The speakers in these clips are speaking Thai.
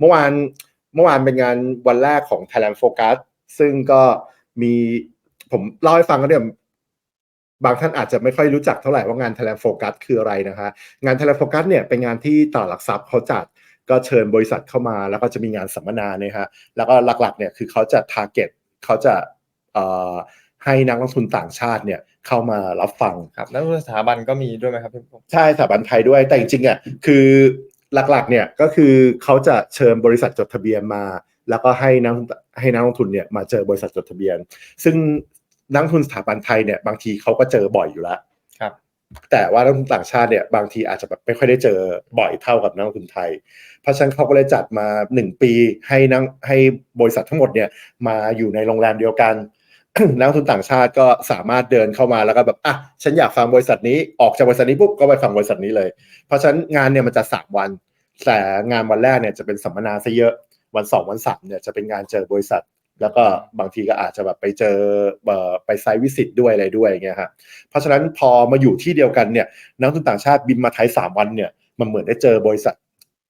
เมื่อวานเมื่อวานเป็นงานวันแรกของ Thailand Focus ซึ่งก็มีผมเล่าให้ฟังก็เนี่ยบางท่านอาจจะไม่ค่อยรู้จักเท่าไหร่ว่างาน Thailand Focus คืออะไรนะฮะงาน Thailand Focus เนี่ยเป็นงานที่ตลาดหลักทรัพย์เขาจัดก็เชิญบริษัทเข้ามา แล้วก็จะมีงานสัมมนาเนี่ยฮะแล้วก็หลักๆเนี่ยคือเขาจะ target เขาจะให้นักลงทุนต่างชาติเนี่ยเข้ามารับฟังครับนักลงทุนสถาบันก็มีด้วยไหมครับพี่ใช่สถาบันไทยด้วยแต่จริงๆอะคือ หลักๆเนี่ยก็คือเขาจะเชิญบริษัทจดทะเบียนมา แล้วก็ให้นักให้นักลงทุนเนี่ยมาเจอบริษัทจดทะเบียน ซึ่งนักทุนสถาบันไทยเนี่ยบางทีเขาก็เจอบ่อยอยู่แล้วครับแต่ว่านักทุนต่างชาติเนี่ยบางทีอาจจะแบบไม่ค่อยได้เจอบ่อยเท่ากับนักทุนไทย เพราะฉะนั้นเขาก็เลยจัดมาหนึ่งปีให้นักให้บริษัททั้งหมดเนี่ยมาอยู่ในโรงแรมเดียวกัน นักทุนต่างชาติก็สามารถเดินเข้ามาแล้วก็แบบอะฉันอยากฟังบริษัทนี้ออกจากบริษัทนี้ปุ๊บก็ไปฟังบริษัทนี้เลย เพราะฉะนั้นงานเนี่ยมันจะสามวัน แต่งานวันแรกเนี่ยจะเป็นสัมมนาซะเยอะวันสองวันสามเนี่ยจะเป็นงานเจอบริษัท แล้วก็บางทีก็อาจจะแบบไปเจอไปไซต์วิสิตด้วยอะไรด้วยอย่างเงี้ยฮะเพราะฉะนั้นพอมาอยู่ที่เดียวกันเนี่ยนักทุนต่างชาติบินมาไทยสามวันเนี่ยมันเหมือนได้เจอบริษัท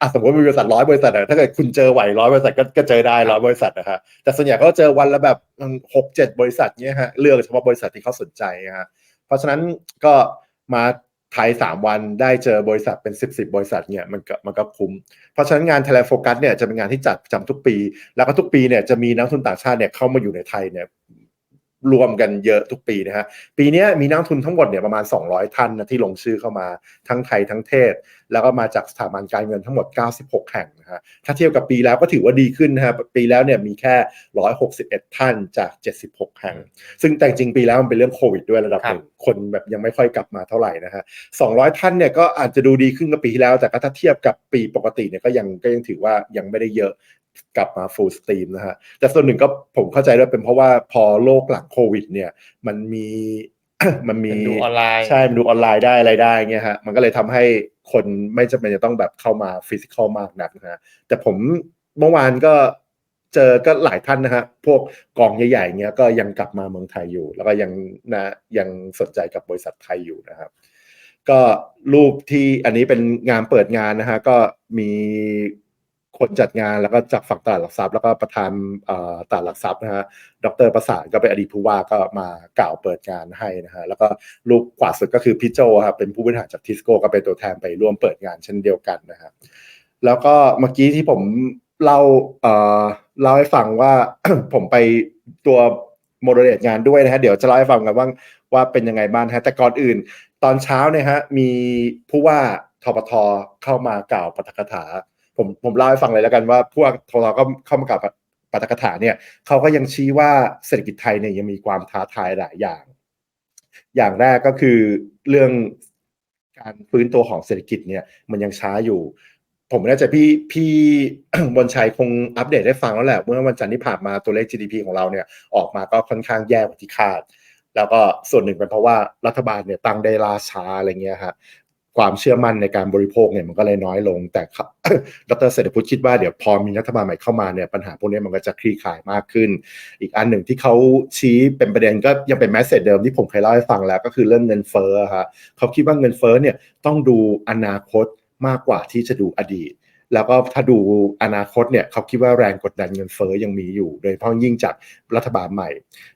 อะสมมติมีบริษัทร้อยบริษัทอะถ้าเกิดคุณเจอไหวร้อยบริษัทก็เจอได้ร้อยบริษัทนะฮะแต่ส่วนใหญ่ก็เจอวันละแบบหกเจ็ดบริษัทเนี้ยฮะเลือกเฉพาะบริษัทที่เขาสนใจฮะเพราะฉะนั้นก็มาไทยสามวันได้เจอบริษัทเป็นสิบสิบบริษัทเนี่ยมันก็มันก็คุ้ม เพราะฉะนั้นงานเทเลโฟกัสเนี่ยจะเป็นงานที่จัดประจำทุกปี แล้วก็ทุกปีเนี่ยจะมีนักทุนต่างชาติเนี่ยเข้ามาอยู่ในไทยเนี่ย รวมกันเยอะทุกปีนะฮะ ปีนี้มีนักทุนทั้งหมดเนี่ยประมาณ 200 ท่านนะที่ลงชื่อเข้ามาทั้งไทยทั้งเทศ แล้วก็มาจากสถาบันการเงินทั้งหมด 96 แห่งนะฮะ ถ้าเทียบกับปีแล้วก็ถือว่าดีขึ้นนะฮะ ปีแล้วเนี่ยมีแค่ 161 ท่านจาก 76 แห่ง ซึ่งแต่จริงปีแล้วมันเป็นเรื่องโควิดด้วยระดับหนึ่งคนแบบยังไม่ค่อยกลับมาเท่าไหร่นะฮะ 200 ท่านเนี่ยก็อาจจะดูดีขึ้นกับปีที่แล้ว แต่ก็ถ้าเทียบกับปีปกติเนี่ยก็ยังก็ยังถือว่ายังไม่ได้เยอะ กลับมาฟูลสตรีมนะฮะแต่ส่วนหนึ่งก็ผมเข้าใจด้วยเป็นเพราะว่าพอโลกหลังโควิด เนี่ยมันมีมันมีดูออนไลน์ใช่มันดูออนไลน์ได้อะไรได้เงี้ยฮะมันก็เลยทำให้คนไม่จำเป็นจะต้องแบบเข้ามาฟิสิกอลมากนักนะฮะแต่ผมเมื่อวานก็เจอก็หลายท่านนะฮะพวกกองใหญ่ๆเงี้ยก็ยังกลับมาเมืองไทยอยู่ แล้วก็ยังนะยังสนใจกับบริษัทไทยอยู่นะครับก็รูปที่อันนี้เป็นงานเปิดงานนะฮะก็มี คนจัดงานแล้วก็จากฝั่งตลาดหลักทรัพย์แล้วก็ประธานตลาดหลักทรัพย์นะฮะดรประสานก็เป็นอดีตผู้ว่าก็มากล่าวเปิดงานให้นะฮะแล้วก็ลูกขวาสุดก็คือพี่โจครับเป็นผู้บริหารจากทิสโก้ก็เป็นตัวแทนไปร่วมเปิดงานเช่นเดียวกันนะฮะแล้วก็เมื่อกี้ที่ผมเล่าเอ่อเล่าให้ฟังว่าผมไปตัวโมเดเลตงานด้วยนะฮะเดี๋ยวจะเล่าให้ฟังกันว่าว่าเป็นยังไงบ้างฮะแต่ก่อนอื่น ตอนเช้าเนี่ยฮะมีผู้ว่าทปทเข้ามากล่าวปาฐกถา ผมผมเล่าให้ฟังเลยแล้วกันว่า พวกทรก็เข้ามากับปาฐกถาเนี่ยเขาก็ยังชี้ว่าเศรษฐกิจไทยเนี่ยยังมีความท้าทายหลายอย่าง อย่างแรกก็คือเรื่องการฟื้นตัวของเศรษฐกิจเนี่ยมันยังช้าอยู่ ผมน่าจะพี่พี่บนชัยคงอัปเดตได้ฟังแล้วแหละ เมื่อวันจันทร์ที่ผ่านมาตัวเลข GDP ของเราเนี่ยออกมาก็ค่อนข้างแย่กว่าที่คาด แล้วก็ส่วนหนึ่งเป็นเพราะว่ารัฐบาลเนี่ยตั้งได้ลาช้าอะไรเงี้ยฮะ ความเชื่อมั่นในการบริโภคเนี่ยมันก็เลยน้อยลง แต่ดรเศรษฐพุทธคิดว่าเดี๋ยวพอมีรัฐบาลใหม่เข้ามาเนี่ยปัญหาพวกนี้มันก็จะคลี่คลายมากขึ้น อีกอันหนึ่งที่เขาชี้เป็นประเด็นก็ยังเป็นแมสเซจเดิมที่ผมเคยเล่าให้ฟังแล้วก็คือเรื่องเงินเฟ้อครับเขาคิดว่าเงินเฟ้อเนี่ยต้องดูอนาคตมากกว่าที่จะดูอดีต แล้วก็ถ้าดูอนาคตเนี่ยเขาคิดว่าแรงกดดันเงินเฟอ้อยังมีอยู่ โดยเฉพาะยิ่งจากรัฐบาลใหม่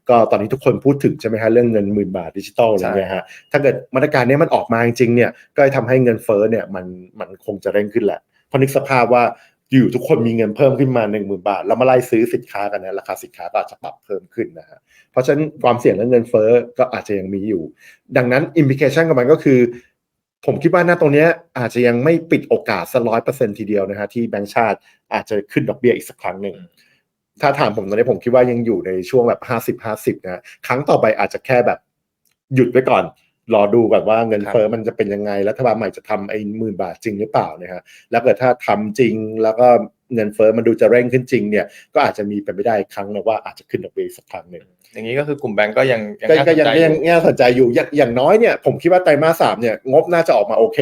ก็ตอนนี้ทุกคนพูดถึงใช่ไหมฮะเรื่องเงินหมื่นบาทดิจิตอลอะไรเงี้ยฮะถ้าเกิดมาตรการนี้มันออกมาจริงเนี่ยก็จะทำให้เงินเฟอ้อเนี่ยมันมันคงจะเร่งขึ้นแหละเพราะนึกสภาพว่าอยู่ทุกคนมีเงินเพิ่มขึ้นมาหนึ่งหมื่นบาท แล้วมาไล่ซื้อสินค้ากันนะราคาสินค้าก็อาจจะปรับเพิ่มขึ้นนะฮะเพราะฉะนั้นความเสี่ยงเรื่องเงินเฟ้อก็อาจจะยังมีอยู่ ดังนั้นอิมพิเคชันของมันก็คือ ผมคิดว่าหน้าตรงนี้อาจจะยังไม่ปิดโอกาสสักร้อยเปอร์เซ็นทีเดียวนะฮะที่แบงก์ชาติอาจจะขึ้นดอกเบี้ยอีกสักครั้งหนึ่งถ้าถามผมตอนนี้ผมคิดว่ายังอยู่ในช่วงแบบห้าสิบห้าสิบนะครั้งต่อไปอาจจะแค่แบบหยุดไว้ก่อนรอดูแบบว่าเงินเฟ้อมันจะเป็นยังไงรัฐบาลใหม่จะทำไอ้หมื่นบาทจริงหรือเปล่านะฮะแล้วเกิดถ้าทำจริงแล้วก็เงินเฟ้อมันดูจะเร่งขึ้นจริงเนี่ยก็อาจจะมีเป็นไปได้ครั้งนะว่าอาจจะขึ้นดอกเบี้ยสักครั้งหนึ่ง อย่างนี้ก็คือกลุ่มแบงก์ก็ยังก็ยังยังยังสนใจอยู่อย่างน้อยเนี่ยผมคิดว่าไตรมาสสามเนี่ยงบน่าจะออกมาโอเค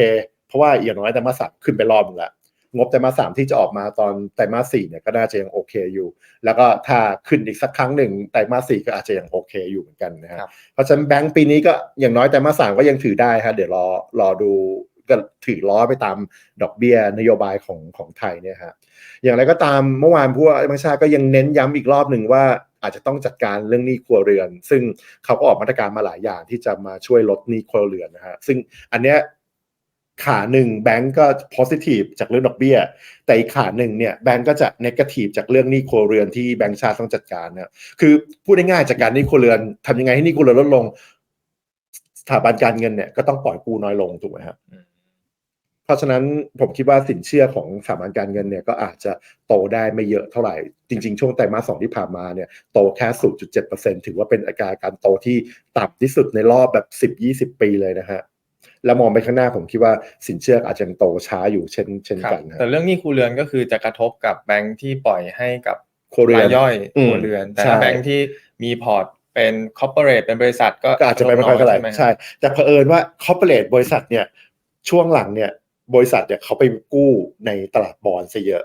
ราะว่าอย่างน้อยไตรมาสสามขึ้นไปรอบนึงแล้วงบไตรมาสสามที่จะออกมาตอนไตรมาสสี่เนี่ยก็น่าจะยังโอเคอยู่ แล้วก็ถ้าขึ้นอีกสักครั้งหนึ่งไตรมาสสี่ก็อาจจะยังโอเคอยู่เหมือนกันนะครับเพราะฉะนั้นแบงก์ปีนี้ก็อย่างน้อยไตรมาสสามก็ยังถือได้ฮะเดี๋ยวรอรอดูก็ถือล้อไปตามดอกเบี้ยนโยบายของของไทยเนี่ยฮะอย่างไรก็ตามเมื่อวานผู้ว่าบังชาก็ยังเน้นย้ำอีกรอบหนึ่งว่า อาจจะต้องจัดการเรื่องหนี้ครัวเรือน ซึ่งเขาก็ออกมาตรการมาหลายอย่างที่จะมาช่วยลดหนี้ครัวเรือนนะฮะซึ่งอันเนี้ยขาหนึ่งแบงก์ก็ positive จากเรื่องดอกเบี้ย แต่อีกขาหนึ่งเนี่ยแบงก์ก็จะ negative จากเรื่องหนี้ครัวเรือนที่แบงก์ชาติต้องจัดการเนะคือพูดง่ายๆจากการหนี้ครัวเรือนทำยังไงให้หนี้ครัวเรือนลดลง สถาบันการเงินเนี่ยก็ต้องปล่อยกู้น้อยลงถูกไหมครับ ราะฉะนั้นผมคิดว่าสินเชื่อของสถาบันการเงินเนี่ยก็อาจจะโตได้ไม่เยอะเท่าไหร่ จริง ๆ ช่วงไตรมาสสองที่ผ่านมาเนี่ยโตแค่ 0.7%ถือว่าเป็นอาการการโตที่ต่ำที่สุดในรอบแบบ 10-20 ปีเลยนะฮะแล้วมองไปข้างหน้าผมคิดว่าสินเชื่ออาจจะยังโตช้าอยู่เช่นเช่นครับกันนะแต่เรื่องหนี้ครัวเรือนก็คือจะกระทบกับแบงค์ที่ปล่อยให้กับครัวเรือนรายย่อยอืมครัวเรือน แต่ใช่ถ้าแบงค์ที่มีพอร์ตเป็นคอร์ปอเรทเป็นบริษัทก็ก็อาจจะไม่ค่อยเท่าไหร่ใช่ไหมใช่แต่เผอิญว่าคอร์ปอเรทบริษัทเนี่ยช่วงหลังเนี่ย บริษัทเนี่ยเขาไปกู้ในตลาดบอลซะเยอะ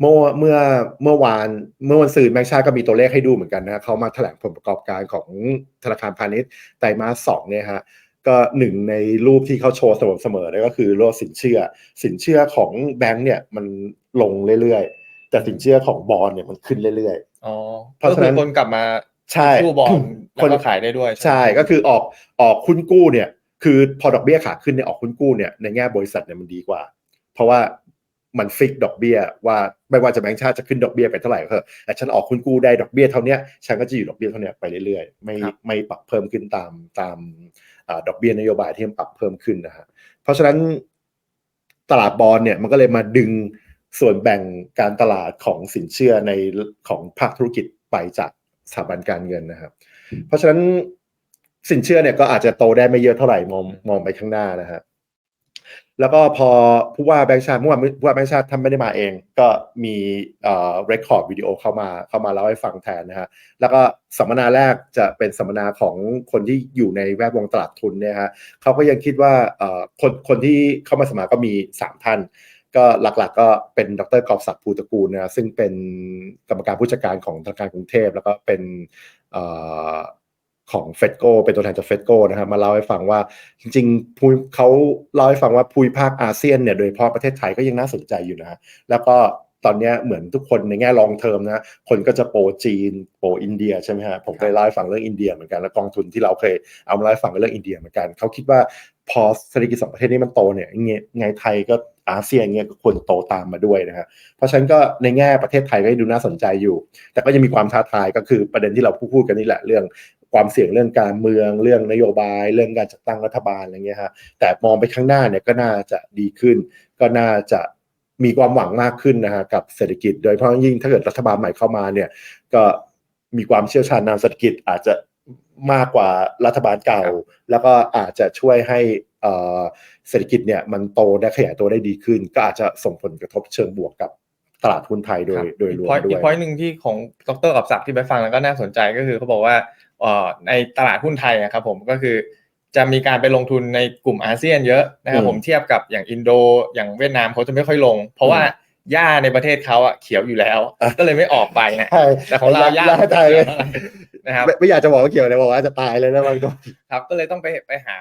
เมื่อเมื่อเมื่อวานเมื่อวันสื่อแบงค์ชาติก็มีตัวเลขให้ดูเหมือนกันนะเขามาแถลงผลประกอบการของธนาคารพาณิชย์ไตรมาสสองเนี่ยฮะก็หนึ่งในรูปที่เขาโชว์เสมอๆเลยก็คือโลกสินเชื่อ สินเชื่อของแบงค์เนี่ยมันลงเรื่อยๆ แต่สินเชื่อของบอลเนี่ยมันขึ้นเรื่อยอ๋อเพราะฉะนั้นก็คือคนกลับมาใช่กู้บอลคแล้วนก็ขายได้ด้วย ใช่ไหมก็คือออกออกหุ้นกู้เนี่ย คือพอดอกเบี้ยขาขึ้นเนี่ยออกหุ้นกู้เนี่ยในแง่บริษัทเนี่ยมันดีกว่า เพราะว่ามันฟิกดอกเบี้ยว่าไม่ว่าจะแบงก์ชาติจะขึ้นดอกเบี้ยไปเท่าไหร่ก็เถอะแต่ฉันออกหุ้นกู้ได้ดอกเบี้ยเท่าเนี้ยฉันก็จะอยู่ดอกเบี้ยเท่าเนี้ยไปเรื่อยๆ ไม่ไม่ปรับเพิ่มขึ้นตามตามอ่าดอกเบี้ยนโยบายที่มันปรับเพิ่มขึ้นนะฮะเพราะฉะนั้นตลาดบอลเนี่ยมันก็เลยมาดึงส่วนแบ่งการตลาดของสินเชื่อในของภาคธุรกิจไปจากสถาบันการเงินนะครับเพราะฉะนั้น สินเชื่อเนี่ยก็อาจจะโตได้ไม่เยอะเท่าไหร่มองมองไปข้างหน้านะฮะแล้วก็พอผู้ว่าแบงค์ชาติเมื่อวานผู้ว่าแบงค์ชาติท่านไม่ได้มาเอง ก็มีเอ่อเรคคอร์ดวิดีโอเข้ามาเข้ามาเล่าให้ฟังแทนนะฮะแล้วก็สัมมนาแรกจะเป็นสัมมนาของคนที่อยู่ในแวดวงตลาดทุนเนี่ยฮะเขาก็ยังคิดว่าเอ่อคนคนที่เข้ามาสมัครก็มีสามท่าน ก็หลักๆก็เป็นดรกอบศักดิ์ภูตระกูลนะซึ่งเป็นกรรมการผู้จัดการของธนาคารกรุงเทพ แล้วก็เป็นเอ่อ ของเฟดโกเป็นตัวแทนจากเฟดโกนะครับมาเล่าให้ฟังว่าจริงๆภูมิเขาเล่าให้ฟังว่าภูมิภาคอาเซียนเนี่ยโดยเฉพาะประเทศไทยก็ยังน่าสนใจอยู่นะฮะแล้วก็ตอนเนี้ยเหมือนทุกคนในแง่ลองเทอมนะ คนก็จะโปรจีนโปรอินเดียใช่ไหมฮะผมเคยเล่าให้ฟังเรื่องอินเดียเหมือนกันแล้วกองทุนที่เราเคยเอามาเล่าให้ฟังเรื่องอินเดียเหมือนกันเขาคิดว่าพอเศรษฐกิจสองประเทศนี้มันโตเนี่ยไงไงไทยก็อาเซียนเงี้ยก็ควรโตตามมาด้วยนะฮะเพราะฉะนั้นก็ในแง่ประเทศไทยก็ดูน่าสนใจอยู่ แต่ก็ยังมีความท้าทายก็คือประเด็นที่เราพูดๆกันนี่แหละเรื่อง ความเสี่ยงเรื่องการเมืองเรื่องนโยบาย เรื่องการจัดตั้งรัฐบาลอะไรเงี้ยฮะแต่มองไปข้างหน้าเนี่ยก็น่าจะดีขึ้น ก็น่าจะมีความหวังมากขึ้นนะฮะกับเศรษฐกิจ โดยเฉพาะยิ่งถ้าเกิดรัฐบาลใหม่เข้ามาเนี่ยก็มีความเชี่ยวชาญทางเศรษฐกิจอาจจะมากกว่ารัฐบาลเก่า แล้วก็อาจจะช่วยให้เอ่อเศรษฐกิจเนี่ยมันโตได้ขยายตัวได้ดีขึ้น ก็อาจจะส่งผลกระทบเชิงบวกกับตลาดหุ้นไทยโดยโดยรวมอีก point ด้อีวยก point หนึ่งที่ของดรกับศักดิ์ที่ไปฟังแล้วก็น่าสนใจก็คือเขาบอกว่า ในตลาดหุ้นไทยอะครับผมก็คือจะมีการไปลงทุนในกลุ่มอาเซียนเยอะนะครับอืมผมเทียบกับอย่างอินโดอย่างเวียดนามเขาจะไม่ค่อยลง เพราะว่าหญ้าในประเทศเขาอะเขียวอยู่แล้วอะก็เลยไม่ออกไปนะใช่แต่ของเราหญ้าไทยเลยนะครับไม่ไม่อยากจะบอกว่าเกี่ยวเลยบอกว่าจะตายเลยนะบางตัวครับก็เลยต้องไปไปหา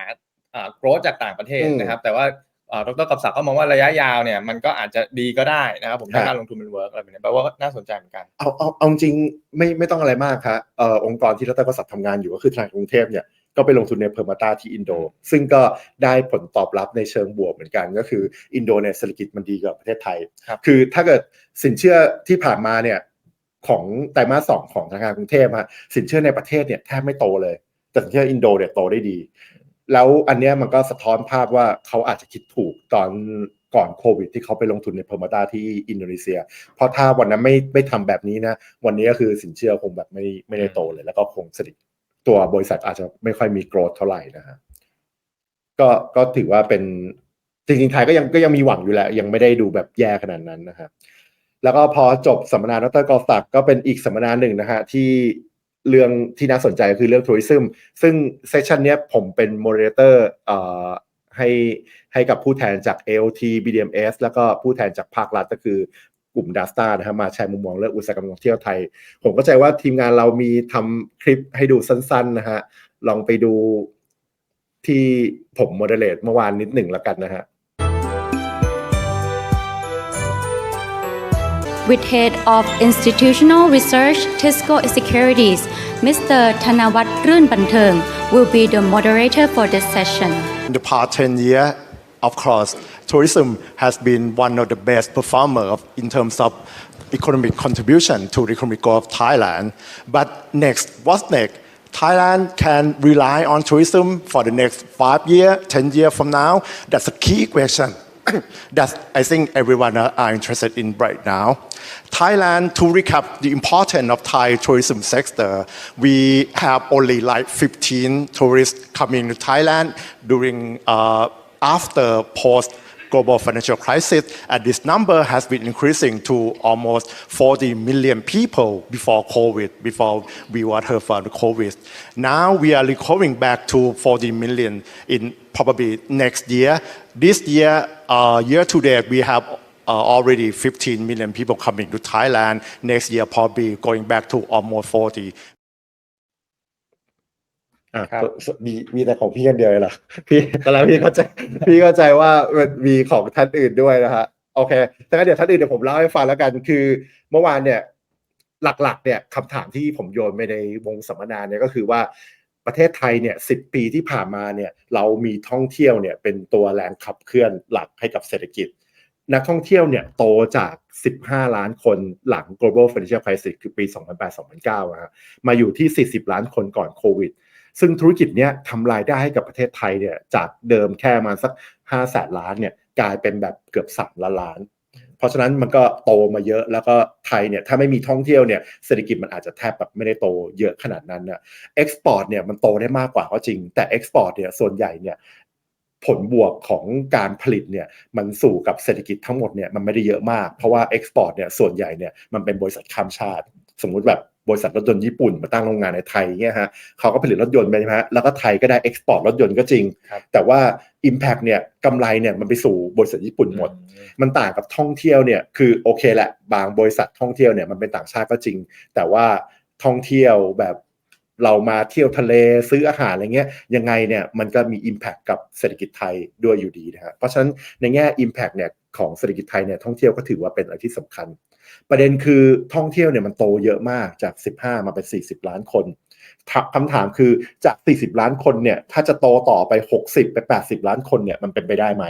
อ่าโกรธจากต่างประเทศอืมนะครับ แต่ว่าอ่า ดรกับศักดิ์ก็มองว่าระยะยาวเนี่ยมันก็อาจจะดีก็ได้นะครับผมถ้าครับการลงทุนมันเวิร์กอะไรแบบนี้แปลว่าน่าสนใจเหมือนกันเอาเอาเอาจริงๆไม่ไม่ต้องอะไรมากครับเอ่อองค์กรที่รัฐกษัตริย์ทำงานอยู่ก็คือธนาคารกรุงเทพเนี่ยก็ไปลงทุนในเพอร์มาตาที่อินโด ซึ่งก็ได้ผลตอบรับในเชิงบวกเหมือนกันก็คืออินโดเนี่ยเศรษฐกิจมันดีกว่าประเทศไทยครับคือถ้าเกิดสินเชื่อที่ผ่านมาเนี่ยของไตรมาสสองของธนาคารกรุงเทพฮะสินเชื่อในประเทศเนี่ยแทบไม่โตเลยแต่สินเชื่ออินโดเนี่ยโตได้ดี แล้วอันเนี้ยมันก็สะท้อนภาพว่าเขาอาจจะคิดถูกตอนก่อนโควิด ที่เขาไปลงทุนในเพอร์มาตาที่อินโดนีเซีย เพราะถ้าวันนั้นไม่ไม่ทำแบบนี้นะ วันนี้ก็คือสินเชื่อคงแบบไม่ไม่ได้โตเลย แล้วก็คงเศรษฐกิจตัวบริษัทอาจจะไม่ค่อยมีโกรธเท่าไหร่นะฮะก็ก็ถือว่าเป็นจริงๆไทยก็ยังก็ยังมีหวังอยู่แหละยังไม่ได้ดูแบบแย่ขนาดนั้นนะครับแล้วก็พอจบสัมมนาดรกอศักก็เป็นอีกสัมมนาหนึ่งนะฮะที่ เรื่องที่น่าสนใจก็คือเรื่องทัวริซึมซึ่งเซสชันนี้ผมเป็นโมเดเลเตอร์ให้ให้กับผู้แทนจาก AOT BDMs แล้วก็ผู้แทนจากภาครัฐก็คือกลุ่มดัสตานะฮะมาแชร์มุมมองเรื่องอุตสาหกรรมท่องเที่ยวไทย ผมเข้าใจว่าทีมงานเรามีทำคลิปให้ดูสั้นๆนะฮะ ลองไปดูที่ผมโมเดเลตเมื่อวานนิดหนึ่งแล้วกันนะฮะ with Head of Institutional Research Tesco Securities, Mr. Thanawat Run Banteng, will be the moderator for this session. In the past 10 years, of course, tourism has been one of the best performers in terms of economic contribution to the economic growth of Thailand. But next, what's next? Thailand can rely on tourism for the next five years, 10 years from now? That's a key question. that I think everyone are, interested in right now. Thailand, to recap the importance of Thai tourism sector, we have only like 15 tourists coming to Thailand during uh, after post global financial crisis, and this number has been increasing to almost 40 million people before COVID, before we were hurt from COVID. Now we are recovering back to 40 million in probably next year. This year, uh, year to date, we have uh, already 15 million people coming to Thailand. Next year, probably going back to almost 40. อะครับสมีมีแต่ของพี่กันเดียวเลยเหรอพี่ตอนแรกพี่เข้าใจพี่เข้าใจว่ามันมีของท่านอื่นด้วยนะฮะโอเคแต่ก็เดี๋ยวท่านอื่นเดี๋ยวผมเล่าให้ฟังแล้วกัน คือเมื่อวานเนี่ยหลักๆเนี่ยคำถามที่ผมโยนไปในวงสัมมนาเนี่ยก็คือว่าประเทศไทยเนี่ยสิปีที่ผ่านมาเนี่ยเรามีท่องเที่ยวเนี่ยเป็นตัวแรงขับเคลื่อนหลักให้กับเศรษฐกิจ นักท่องเที่ยวเนี่ยโตจาก 15 ล้านคนหลัง global financial crisis คือปี 2008-2009นะฮะมาอยู่ที่ 40 ล้านคนก่อนโควิด ซึ่งธุรกิจเนี้ยทำรายได้ให้กับประเทศไทยเนี่ยจากเดิมแค่ประมาณสัก5แสนล้านเนี่ยกลายเป็นแบบเกือบ3ล้านล้าน เพราะฉะนั้นมันก็โตมาเยอะแล้วก็ไทยเนี่ยถ้าไม่มีท่องเที่ยวเนี่ยเศรษฐกิจมันอาจจะแทบแบบไม่ได้โตเยอะขนาดนั้นนะเอ็กซ์พอร์ตเนี่ยมันโตได้มากกว่าก็จริง แต่เอ็กซ์พอร์ตเนี่ยส่วนใหญ่เนี่ยผลบวกของการผลิตเนี่ยมันสู่กับเศรษฐกิจทั้งหมดเนี่ยมันไม่ได้เยอะมาก เพราะว่าเอ็กซ์พอร์ตเนี่ยส่วนใหญ่เนี่ยมันเป็นบริษัทข้ามชาติ สมมุติแบบ บริษัทรถยนต์ญี่ปุ่นมาตั้งโรงงานในไทยเงี้ยฮะเขาก็ผลิตรถยนต์ไปใช่ไหมฮะแล้วก็ไทยก็ได้เอ็กซ์พอร์ตรถยนต์ก็จริงครับแต่ว่า Impact เนี่ยกำไรเนี่ยมันไปสู่บริษัทญี่ปุ่นหมด มันต่างกับท่องเที่ยวเนี่ยคือโอเคแหละบางบริษัทท่องเที่ยวเนี่ยมันเป็นต่างชาติก็จริง แต่ว่าท่องเที่ยวแบบเรามาเที่ยวทะเลซื้ออาหารอะไรเงี้ยยังไงเนี่ยมันก็มี Impact กับเศรษฐกิจไทยด้วยอยู่ดีนะฮะเพราะฉะนั้นในแง่ Impact เนี่ย ของเศรษฐกิจไทยเนี่ยท่องเที่ยวก็ถือว่าเป็นอะไรที่สำคัญ ประเด็นคือท่องเที่ยวเนี่ยมันโตเยอะมากจาก 15 มาเป็น 40 ล้านคนถคำถามคือจาก 40 ล้านคนเนี่ยถ้าจะโตต่อไป 60 ไป 80 ล้านคนเนี่ยมันเป็นไปได้ไหม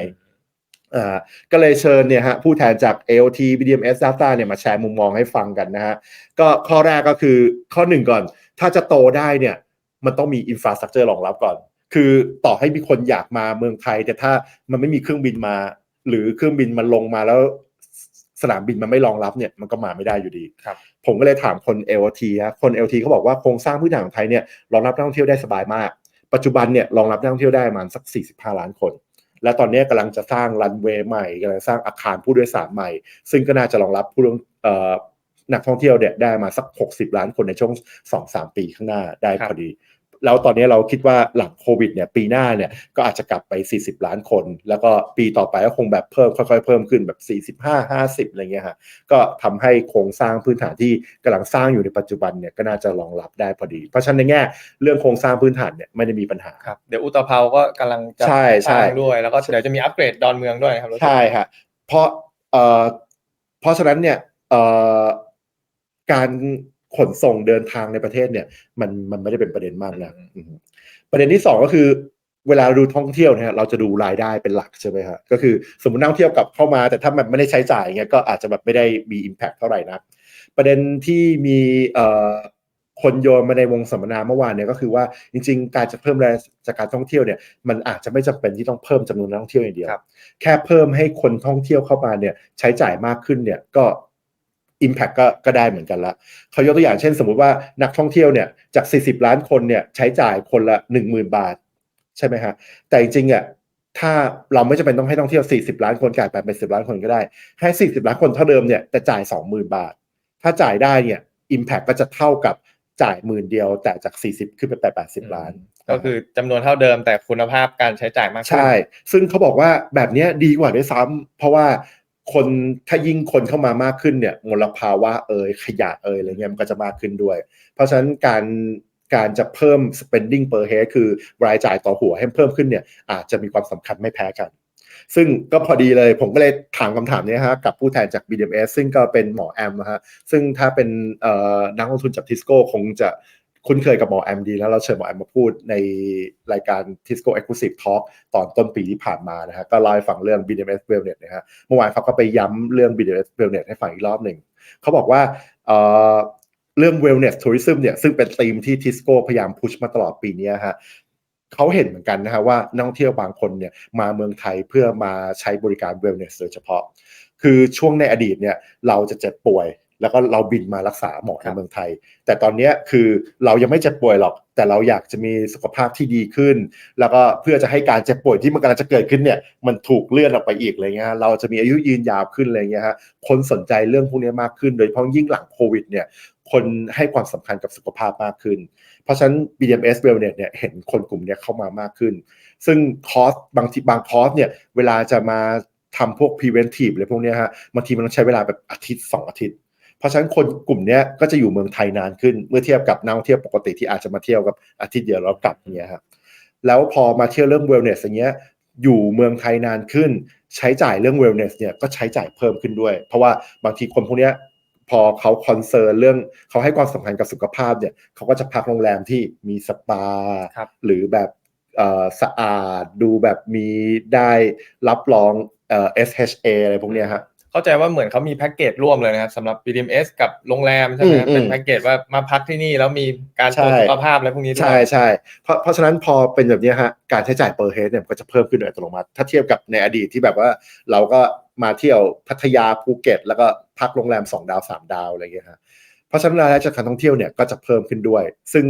อ่าก็เลยเชิญเนี่ยฮะผู้แทนจาก AOT BDMS Data เนี่ยมาแชร์มุมมองให้ฟังกันนะฮะก็ข้อแรกก็คือข้อหนึ่งก่อน ถ้าจะโตได้เนี่ยมันต้องมีอินฟราสตรักเจอร์รองรับก่อน คือต่อให้มีคนอยากมาเมืองไทย แต่ถ้ามันไม่มีเครื่องบินมา หรือเครื่องบินมันลงมาแล้วสนามบินมันไม่รองรับเนี่ยมันก็มาไม่ได้อยู่ดีครับผมก็เลยถามคน LT ฮะคน LT เขาบอกว่าโครงสร้างพื้นฐานของไทยเนี่ยรองรับนักท่องเที่ยวได้สบายมาก ปัจจุบันเนี่ยรองรับนักท่องเที่ยวได้ประมาณสัก 45 ล้านคน และตอนนี้กำลังจะสร้างรันเวย์ใหม่กำลังสร้างอาคารผู้โดยสารใหม่ ซึ่งก็น่าจะรองรับผู้ลงเอ่อนักท่องเที่ยวเนี่ยได้มาสัก 60 ล้านคนในช่วง 2-3 ปีข้างหน้าได้ครับพอดี แล้วตอนนี้เราคิดว่าหลังโควิดเนี่ยปีหน้าเนี่ยก็อาจจะกลับไป 40 ล้านคน แล้วก็ปีต่อไปก็คงแบบเพิ่มค่อยๆ เพิ่มขึ้นแบบ 45 50 อะไรเงี้ยฮะก็ทำให้โครงสร้างพื้นฐานที่กำลังสร้างอยู่ในปัจจุบันเนี่ยก็น่าจะรองรับได้พอดี เพราะฉะนั้นในแง่เรื่องโครงสร้างพื้นฐานเนี่ยไม่ได้มีปัญหาครับเดี๋ยวอุตภเปาก็กำลังจะใช่ใช่สร้างด้วยแล้วก็เดี๋ยวจะมีอัปเกรดดอนเมืองด้วยนะครับรู้สึกใช่ฮะเพราะเอ่อเพราะฉะนั้นเนี่ยเอ่อการ ขนส่งเดินทางในประเทศเนี่ย มันมันไม่ได้เป็นประเด็นมากนะอืมประเด็นที่สองก็คือเวลาดูท่องเที่ยวเนี่ยเราจะดูรายได้เป็นหลักใช่ไหมฮะก็คือสมมตินักท่องเที่ยวกลับเข้ามา แต่ถ้ามันไม่ได้ใช้จ่ายเงี้ยก็อาจจะแบบไม่ได้มี impact เท่าไหร่นะประเด็นที่มีเอ่อคนโยนมาในวงสัมมนาเมื่อวานเนี่ยก็คือว่าจริงๆ การจะเพิ่มรายจากการท่องเที่ยวเนี่ยมันอาจจะไม่จำเป็นที่ต้องเพิ่มจำนวนนักท่องเที่ยวอย่างเดียวครับแค่เพิ่มให้คนท่องเที่ยวเข้ามาเนี่ยใช้จ่ายมากขึ้นเนี่ยก็ Impact ก็ก็ได้เหมือนกันละเขายกตัวอย่างเช่น สมมุติว่านักท่องเที่ยวเนี่ยจาก 40 ล้านคนเนี่ยใช้จ่ายคนละ 10,000 บาท ใช่ไหมฮะแต่จริงๆอะถ้าเราไม่จำเป็นต้องให้ท่องเที่ยว 40 ล้านคนกลายเป็น10 ล้านคนก็ได้ ให้ 40 ล้านคนเท่าเดิมเนี่ยแต่จ่าย 20,000 บาท ถ้าจ่ายได้เนี่ย Impact ก็จะเท่ากับจ่ายหมื่นเดียว แต่จาก 40 ขึ้นไปเป็น80ล้าน ก็คือจำนวนเท่าเดิมแต่คุณภาพการใช้จ่ายมากขึ้นใช่ ซึ่งเขาบอกว่าแบบเนี้ยดีกว่าด้วยซ้ำเพราะว่า คนถ้ายิ่งคนเข้ามามากขึ้นเนี่ยมลภาวะเอ่ยขยะเอ่ยอะไรเงี้ยมันก็จะมากขึ้นด้วย เพราะฉะนั้นการการจะเพิ่ม spending per head คือรายจ่ายต่อหัวให้เพิ่มขึ้นเนี่ยอาจจะมีความสำคัญไม่แพ้กัน ซึ่งก็พอดีเลยผมก็เลยถามคำถามนี้ฮะกับผู้แทนจาก BDMs ซึ่งก็เป็นหมอแอมนะฮะซึ่งถ้าเป็นนักลงทุนจากทิสโก้คงจะ คุ้นเคยกับหมอแอมดี แล้วเราเชิญหมอแอมมาพูดในรายการ Tisco Exclusive Talk ตอนต้นปีที่ผ่านมานะฮะก็เล่าให้ฟังเรื่อง BDMs Wellness นะฮะเมื่อวานเขาก็ไปย้ำเรื่อง BDMs Wellness ให้ฟังอีกรอบหนึ่งเขาบอกว่าเเรื่อง wellness tourism เนี่ยซึ่งเป็นธีมที่ทิสโกพยายามพุชมาตลอดปีนี้ฮะเขาเห็นเหมือนกันนะฮะว่านักท่องเที่ยวบางคนเนี่ยมาเมืองไทยเพื่อมาใช้บริการ wellness โดยเฉพาะ คือช่วงในอดีตเนี่ยเราจะเจ็บป่วย แล้วก็เราบินมารักษาหมอครัในบเมืองไทย แต่ตอนเนี้ยคือเรายังไม่เจ็บป่วยหรอก แต่เราอยากจะมีสุขภาพที่ดีขึ้น แล้วก็เพื่อจะให้การเจ็บป่วยที่มันกำลังจะเกิดขึ้นเนี่ยมันถูกเลื่อนออกไปอีกอะไรเงี้ยฮะเราจะมีอายุยืนยาวขึ้นอะไรเงี้ยฮะคนสนใจเรื่องพวกนี้มากขึ้น โดยเฉพาะยิ่งหลังโควิดเนี่ยคนให้ความสำคัญกับสุขภาพมากขึ้น เพราะฉะนั้น BDMs Wellness เนี่ยเห็นคนกลุ่มเนี้ยเข้ามามากขึ้น ซึ่งคอสบางทีบางคอสเนี่ยเวลาจะมาทำพวก preventive อะไรพวกเนี้ยฮะบางทีมันต้องใช้เวลาแบบอาทิตย์สองอาทิตย์เพ ราะฉะนั้นคนกลุ่มเนี้ยก็จะอยู่เมืองไทยนานขึ้น เมื่อเทียบกับนักท่องเที่ยวปกติที่อาจจะมาเที่ยวกับอาทิตย์เดียวแล้วกลับอย่างเงี้ยครับแล้วพอมาเที่ยวเรื่อง wellness อย่างเงี้ยอยู่เมืองไทยนานขึ้น ใช้จ่ายเรื่อง wellness เนี่ยก็ใช้จ่ายเพิ่มขึ้นด้วย เพราะว่าบางทีคนพวกเนี้ยพอเขาคอนเซิร์นเรื่องเขาให้ความสำคัญกับสุขภาพเนี่ยเขาก็จะพักโรงแรมที่มีสปาครับหรือแบบเอ่อสะอาดดูแบบมีได้รับรองเอ่อ SHA อะไรพวกเนี้ยฮะ เข้าใจว่าเหมือนเขามีแพ็กเกจร่วมเลยนะครับสำหรับ BDMs กับโรงแรมใช่ไหมครับอืมเป็นแพ็กเกจว่ามาพักที่นี่แล้วมีการตรวจใช่ สุขภาพอะไรพวกนี้ด้วย ใช่ใช่เพราะเพราะฉะนั้นพอเป็นแบบเนี้ยฮะการใช้จ่าย per head เนี่ยมันก็จะเพิ่มขึ้นโดยอัตโนมัติ ถ้าเทียบกับในอดีตที่แบบว่าเราก็มาเที่ยวพัทยาภูเก็ต แล้วก็พักโรงแรม 2 ดาว 3 ดาวอะไรเงี้ยฮะเพราะฉะนั้นรายได้จากการท่องเที่ยวเนี่ยก็จะเพิ่มขึ้นด้วย ซึ่ง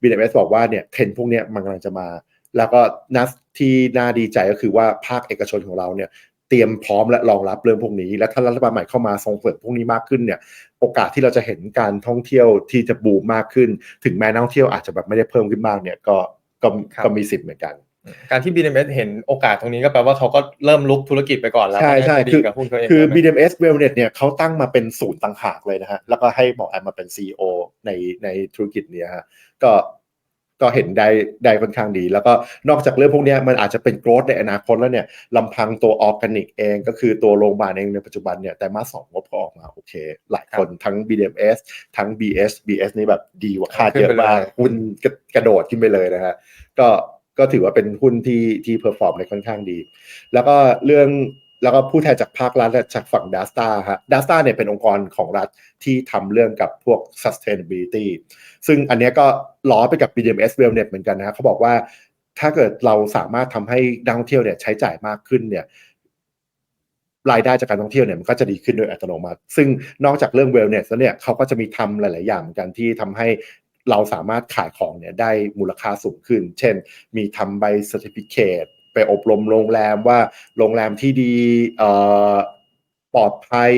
BNS บอกว่าเนี่ยเทรนด์พวกเนี้ยมันกำลังจะมา แล้วก็นัดที่น่าดีใจก็คือว่าภาคเอกชนของเราเนี่ยเตรียมพร้อมและรองรับเรื่องพวกนี้ และถ้ารัฐบาลใหม่เข้ามาส่งเสริมพวกนี้มากขึ้นเนี่ยโอกาสที่เราจะเห็นการท่องเที่ยวที่จะบูมมากขึ้น ถึงแม้นักท่องเที่ยวอาจจะแบบไม่ได้เพิ่มขึ้นมากเนี่ยก็ก็ครับก็มีสิทธิ์เหมือนกันการที่ BDMs เห็นโอกาสตรงนี้ก็แปลว่าเขาก็เริ่มลุกธุรกิจไปก่อนแล้ว ใช่ใช่ดีคือกับหุ้นเขาเองคือใช่ไหม BDMs Wellness เนี่ยเขาตั้งมาเป็นศูนย์ต่างหากเลยนะฮะ แล้วก็ให้หมอแอมมาเป็น CEO ในในธุรกิจเนี้ยฮะก็ ก็เห็นได้ได้ค่อนข้างดี แล้วก็นอกจากเรื่องพวกเนี้ยมันอาจจะเป็นโกรธในอนาคตแล้วเนี่ยลำพังตัวออร์แกนิกเองก็คือตัวโรงพยาบาลเองในปัจจุบันเนี่ยแต่มาสสองงบก็ออกมาโอเค หลายคนทั้ง BDMs ทั้ง BS BS นี่แบบดีกว่าคาดเยอะมากหุ้นกระกระโดดขึ้นไปเลยนะฮะก็ก็ถือว่าเป็นหุ้นที่ที่เพอร์ฟอร์มได้ค่อนข้างดี แล้วก็เรื่อง แล้วก็ผู้แทนจากภาครัฐและจากฝั่ง d a s t a ฮะ d a s t a เนี่ยเป็นองค์กรของรัฐที่ทำเรื่องกับพวก sustainability ซึ่งอันนี้ก็ล้อไปกับ BDMs Wellness เหมือนกันนะฮะเขาบอกว่าถ้าเกิดเราสามารถทำให้นักท่องเที่ยวเนี่ยใช้จ่ายมากขึ้นเนี่ยรายได้จากการท่องเที่ยวเนี่ยมันก็จะดีขึ้นโดยอัตโนมัติ ซึ่งนอกจากเรื่อง wellness แล้วเนี่ยเขาก็จะมีทำหลาย ๆ อย่างกันที่ทำให้เราสามารถขายของเนี่ยได้มูลค่าสูงขึ้น เช่น มีทำใบ certificate ไปอบรมโรงแรมว่าโรงแรมที่ดีปลอดภัย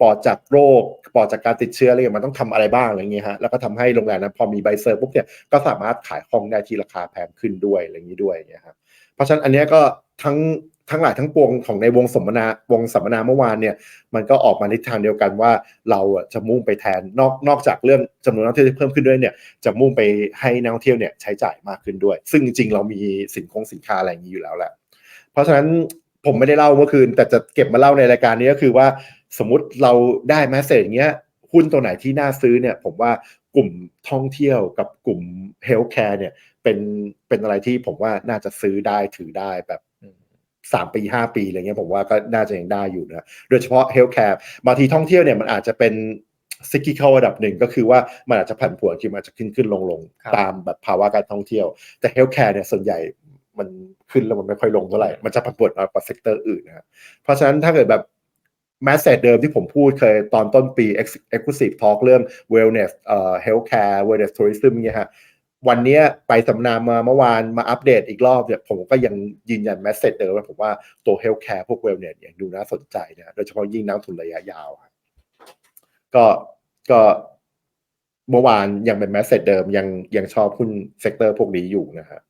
ปลอดจากโรคปลอดจากการติดเชื้ออะไรอย่างนี้มันต้องทำอะไรบ้างอะไรเงี้ยฮะแล้วก็ทำให้โรงแรมนั้นพอมีใบเซอร์ปุ๊บเนี่ยก็สามารถขายห้องได้ที่ราคาแพงขึ้นด้วยอะไรอย่างนี้ด้วยเงี้ยครับเพราะฉะนั้นอันนี้ก็ทั้ง ทั้งหลายทั้งปวงของในวงสัมมนาวงสัมมนาเมื่อวานเนี่ยมันก็ออกมาในทางเดียวกันว่าเราจะมุ่งไปแทนนอกนอกจากเรื่องจำนวนนักท่องเที่ยวที่เพิ่มขึ้นด้วยเนี่ยจะมุ่งไปให้นักท่องเที่ยวเนี่ยใช้จ่ายมากขึ้นด้วย ซึ่งจริงๆเรามีสินคงสินค้าอะไรอย่างนี้อยู่แล้วแหละเพราะฉะนั้นผมไม่ได้เล่าเมื่อคืน แต่จะเก็บมาเล่าในรายการนี้ก็คือว่าสมมติเราได้แมสเซจอย่างเงี้ยหุ้นตัวไหนที่น่าซื้อเนี่ยผมว่ากลุ่มท่องเที่ยวกับกลุ่มเฮลท์แคร์เนี่ยเป็นเป็นอะไรที่ผมว่าน่าจะซื้อได้ถือได้แบบ สามปีห้าปีอะไรเงี้ยผมว่าก็น่าจะยังได้อยู่นะโดยเฉพาะเฮลท์แคร์บางทีท่องเที่ยวเนี่ยมันอาจจะเป็นซิกิเข้าระดับหนึ่งก็คือว่ามันอาจจะผันผวนคือมันอาจจะขึ้นขึ้นลงลงครับตามแบบภาวะการท่องเที่ยว แต่เฮลท์แคร์เนี่ยส่วนใหญ่มันขึ้นแล้วมันไม่ค่อยลงเท่าไหร่มันจะผันผวนมากกว่าเซกเตอร์อื่นนะฮะเพราะฉะนั้นถ้าเกิดแบบแมสเซจเดิมที่ผมพูดเคยตอนต้นปี Ex- Exclusive Talk เรื่อง wellness เอ่อ healthcare wellness tourism เนี่ยฮะ วันนี้ไปสัมนามาเมื่อวานมาอัปเดตอีกรอบเนี่ยผมก็ยังยืนยันแมสเซจเดิมว่าผมว่าตัวเฮลท์แคร์พวกเวลเนสเนี่ยดูน่าสนใจนะโดยเฉพาะยิ่งนักทุนระยะยาวครับก็ก็เมื่อวานยังเป็นแมสเซจเดิมยังยังชอบหุ้นเซกเตอร์พวกนี้อยู่นะฮะ